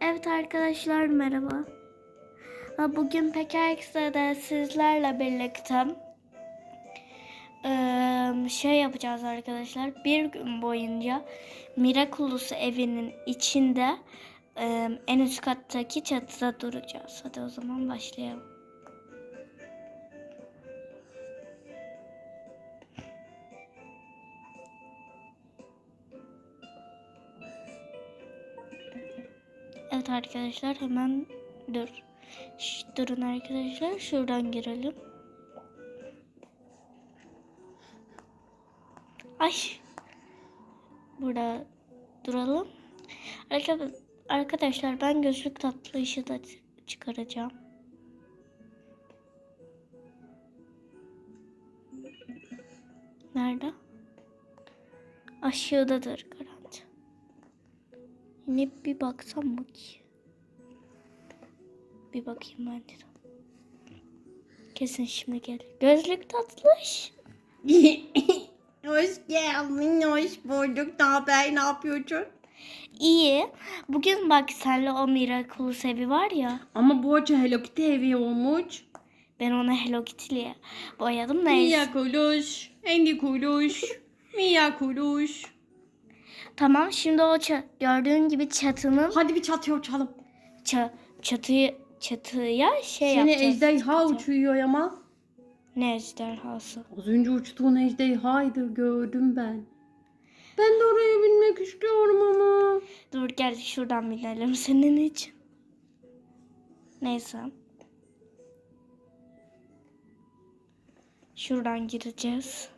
Evet arkadaşlar merhaba. Ha, Bugün PKX'de sizlerle birlikte şey yapacağız arkadaşlar. Bir gün boyunca Miraculous evinin içinde en üst kattaki çatıda duracağız. Hadi o zaman başlayalım. Evet arkadaşlar hemen dur. Şş, durun arkadaşlar şuradan girelim. Ay. Burada duralım. Arka- Arkadaşlar ben gözlük tatlı da ç- çıkaracağım. Nerede? Aşağıdadır. Yine bir baksam mı ki? Bir bakayım ben de. Kesin şimdi gel. Gözlük tatlış. hoş geldin, hoş bulduk. Ne haber, ne yapıyorsun? İyi. Bugün bak senle o Miraculous evi var ya. Ama bu hoca Hello Kitty evi olmuş. Ben onu Hello Kitty'liye boyadım. Mia kuluş, Andy kuluş, Mia kuluş. Tamam şimdi o gördüğün gibi çatının Hadi bir çatı uçalım. ça- çatıyı çatıya şey Seni yapacağız. ejderha uçuyor ama. Ne ejderhası? Az önce uçtuğun ejderhaydı gördüm ben. Ben de oraya binmek istiyorum ama. Dur gel şuradan binelim senin için. Neyse. Şuradan gireceğiz.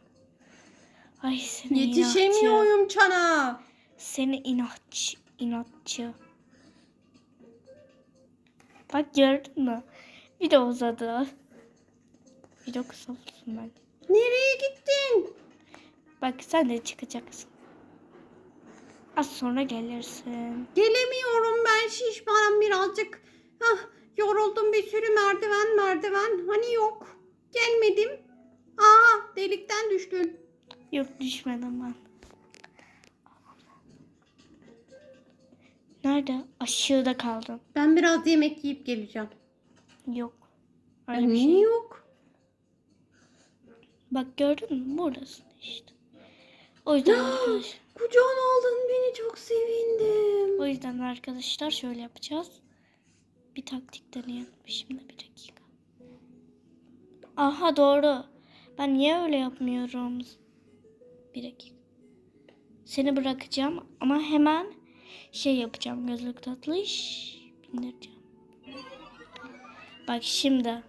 Ay seni. Yetişemiyorum çana. Seni inatçı. inatçı. Bak gördün mü? Video uzadı. Video kısa olsun ben. Nereye gittin? Bak sen de çıkacaksın. Az sonra gelirsin. Gelemiyorum ben şişmanım birazcık. Hah, yoruldum bir sürü merdiven merdiven. Hani yok. Gelmedim. Aa delikten düştün. Yok düşmedim ben. Nerede? Aşağıda kaldım. Ben biraz yemek yiyip geleceğim. Yok. Öyle Ay, bir niye şey. yok? Bak gördün mü? Buradasın işte. O yüzden arkadaş, Kucağına aldın beni çok sevindim. o yüzden arkadaşlar şöyle yapacağız. Bir taktik deneyelim şimdi bir dakika. Aha doğru. Ben niye öyle yapmıyorum? Bir dakika. Seni bırakacağım ama hemen şey yapacağım. Gözlük tatlış bindireceğim. Bak şimdi.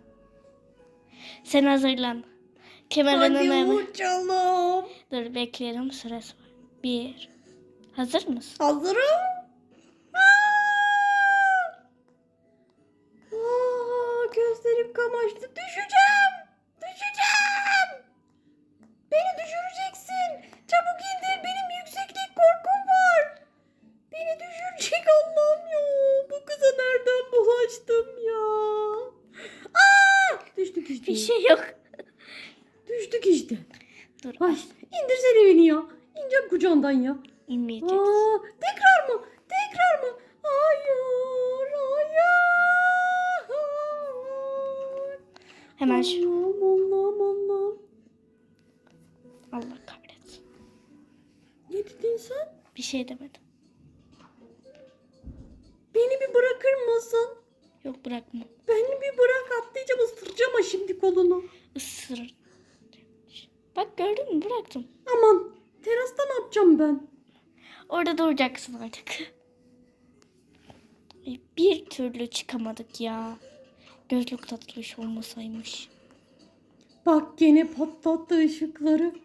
Sen hazırlan. Hadi hemen- uçalım. Dur bekleyelim sırası var. Bir. Hazır mısın? Hazırım. Aa! Düştük işte. Bir şey yok. Düştük işte. Dur. Ay, indirsene beni ya. İneceğim kucağından ya. inmeyeceksin. Aa, tekrar mı? Tekrar mı? Hayır, hayır. Hemen şu. Allah'ım, Allah'ım, Allah'ım. Allah kahretsin. Ne dedin sen? Bir şey demedim. Beni bir bırakır mısın? Yok bırakma. Beni bir bırak atlayacağım ısıracağım ha şimdi kolunu. Isırır. Bak gördün mü bıraktım. Aman terasta ne yapacağım ben? Orada duracaksın artık. Bir türlü çıkamadık ya. Gözlük tatlış olmasaymış. Bak gene patlattı ışıkları.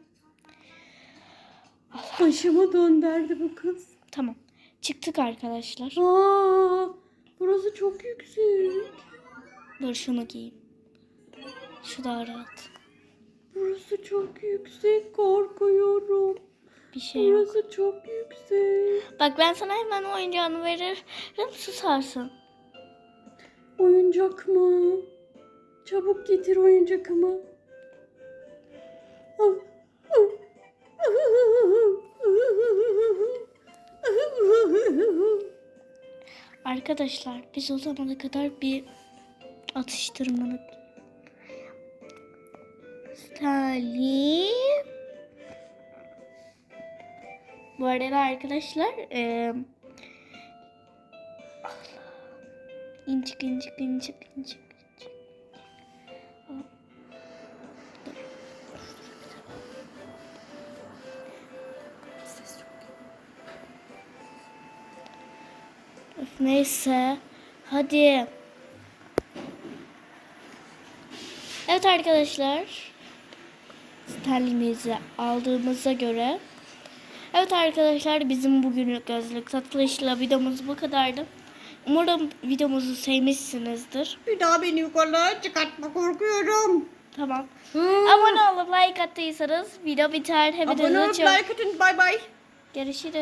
Başımı döndürdü bu kız. Tamam. Çıktık arkadaşlar. Aa, burası çok yüksek. Dur şunu giyeyim. Şu daha rahat. Burası çok yüksek korkuyorum. Bir şey yok. Burası çok yüksek. Bak ben sana hemen oyuncağını veririm. Susarsın. Oyuncak mı? Çabuk getir oyuncakımı. Arkadaşlar biz o zamana kadar bir atıştırmalık. Salim. Bu arada arkadaşlar eee incik incik incik incik Öf, neyse. Hadi. Evet arkadaşlar. Sterlimizi aldığımıza göre. Evet arkadaşlar bizim bugünlük gözlük satılışla videomuz bu kadardı. Umarım videomuzu sevmişsinizdir. Bir daha beni yukarıya çıkartma korkuyorum. Tamam. Hmm. Abone olup like attıysanız video biter. Abone Hepinizi olup çok like atın. Bay bay. görüşürüz.